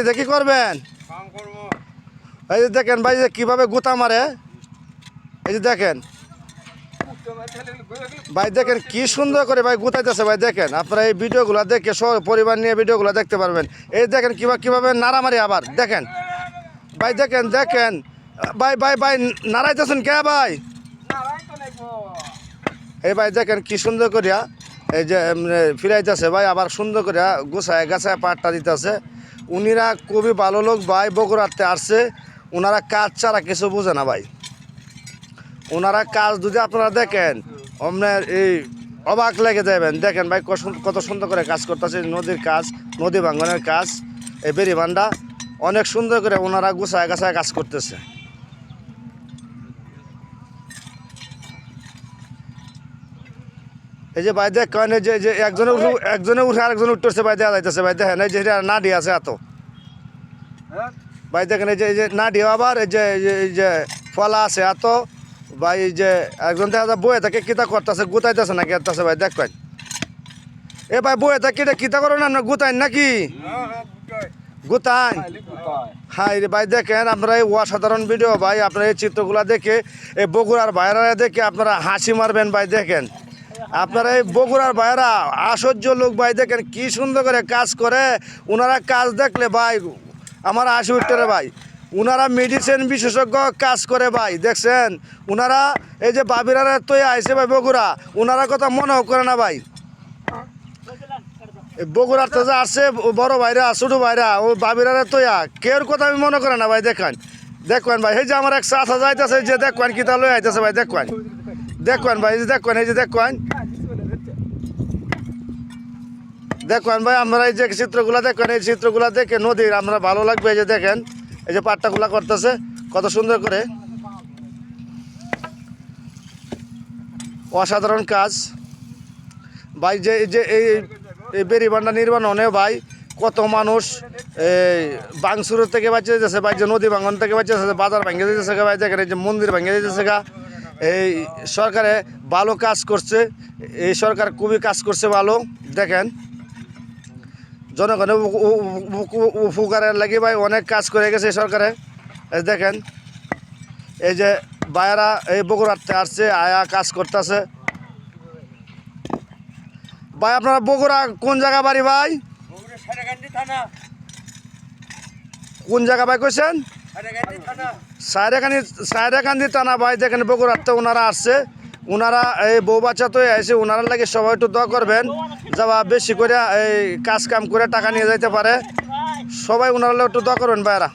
এটা কি করবেন? এই যে দেখেন ভাই যে কীভাবে গুতা মারে। এই যে দেখেন। ভাই দেখেন কি সুন্দর করে ভাই গুতাইতেছে ভাই দেখেন। আপনারা এই ভিডিওগুলো দেখে সব পরিবার নিয়ে ভিডিওগুলো দেখতে পারবেন। এই দেখেন কীভাবে কীভাবে নাড়ামারি আবার দেখেন। ভাই দেখেন দেখেন। ভাই ভাই ভাই নাড়াইতেছেন কে ভাই? এই ভাই দেখেন কি সুন্দর করিয়া এই যে ফিরাইতেছে ভাই, আবার সুন্দর করিয়া গোছায় গাছায় পাটটা দিতেছে। উনিরা খুবই ভালো লোক ভাই, বগুড়াতে আসছে। ওনারা কাজ ছাড়া কিছু বোঝে না ভাই। ওনারা কাজ যদি আপনারা দেখেন আপনার এই অবাক লেগে যাবেন। দেখেন ভাই কত কত সুন্দর করে কাজ করতেছে, নদীর কাজ, নদী ভাঙ্গনের কাজ, এই বেরিবান্ডা অনেক সুন্দর করে ওনারা গুছায় গাছায় কাজ করতেছে। এই যে ভাই দেখ কয়েন যে যে একজনে উঠে একজনে উঠে আরেকজন উঠতেছে ভাই দেখা যাইতেছে ভাই দেখেন এই যে এটা নাডি আছে এত। ভাই দেখেন এই যে এই যে নাডি আবার এই যে এই যে- ফলা আছে এত। ভাই যে একজন দেখা যায় বয়ে থাকে কিতা করতেছে গুতাইতেছে নাকি এতেছে ভাই দেখ কয়েন এ ভাই বয়ে থাকে এটা কিতা করো না গুতাইন নাকি? গুতাইন? হাই রে ভাই দেখেন আপনারা এই অসাধারণ ভিডিও ভাই আপনারা এই চিত্রগুলা দেখে এই বগুড়ার বাইরা দেখে আপনারা হাসি মারবেন ভাই দেখেন। আপনারা এই বগুড়ার ভাইরা আশ্চর্য লোক ভাই দেখেন কি সুন্দর করে কাজ করে। ওনারা কাজ দেখলে ভাই, আমার হাসি উঠতে ভাই ওনারা মেডিসিন বিশেষজ্ঞ কাজ করে ভাই, দেখছেন? ওনারা এই যে বাবিরারে তো আইসে ভাই বগুড়া ওনারা কথা মনেও করে না ভাই। বগুড়ার তো যে আসছে বড় ভাইরা, ছোটো ভাইরা, ও বাবিরারে তোয়া, কেউর কথা আমি মনে করে না ভাই, দেখেন। দেখবেন ভাই, এই যে আমার এক চাষা যাইতেছে, যে দেখবেন কিতা লই আইতেছে ভাই দেখবেন দেখবেন ভাই, এই যে দেখবেন এই যে দেখবেন দেখবেন ভাই, আমরা এই যে চিত্রগুলো দেখবেন এই চিত্রগুলো দেখে নদীর আমরা ভালো লাগবে, এই যে দেখেন, এই যে পাট্টাগুলা করতেছে, কত সুন্দর করে। অসাধারণ কাজ। ভাই, যে, এই যে, এই এই নির্মাণ নির্মাণে ভাই, কত মানুষ, এই বাংসুর থেকে বাঁচে যেতেছে ভাই, যে নদী ভাঙন থেকে বাঁচে যেতেছে বাজার ভেঙে দিতেছে ভাই, দেখেন, এই যে মন্দির ভেঙে দিতেছে গা। এই সরকারে ভালো কাজ করছে এই সরকার খুবই কাজ করছে ভালো দেখেন। জনগণের উপ- উপ- উপ- উপকারের লাগে ভাই অনেক কাজ করে গেছে এই সরকারে। দেখেন এই যে বায়েরা এই বগুড়াতে আসছে আয়া কাজ করতেছে। ভাই আপনারা বগুড়া কোন জায়গা বাড়ি ভাই? কোন জায়গা ভাই কইছেন? সাইরাকান্দি সাইরাকান্দি টানা ভাই, দেখেন বগুড়াতে ওনারা আসছে। ওনারা এই বউ বাচ্চা তো এসে ওনারা লাগে সবাই একটু দোয়া করবেন যাবা বেশি করে এই কাজ কাম করে টাকা নিয়ে যাইতে পারে। সবাই ওনারা একটু দোয়া করবেন ভাইরা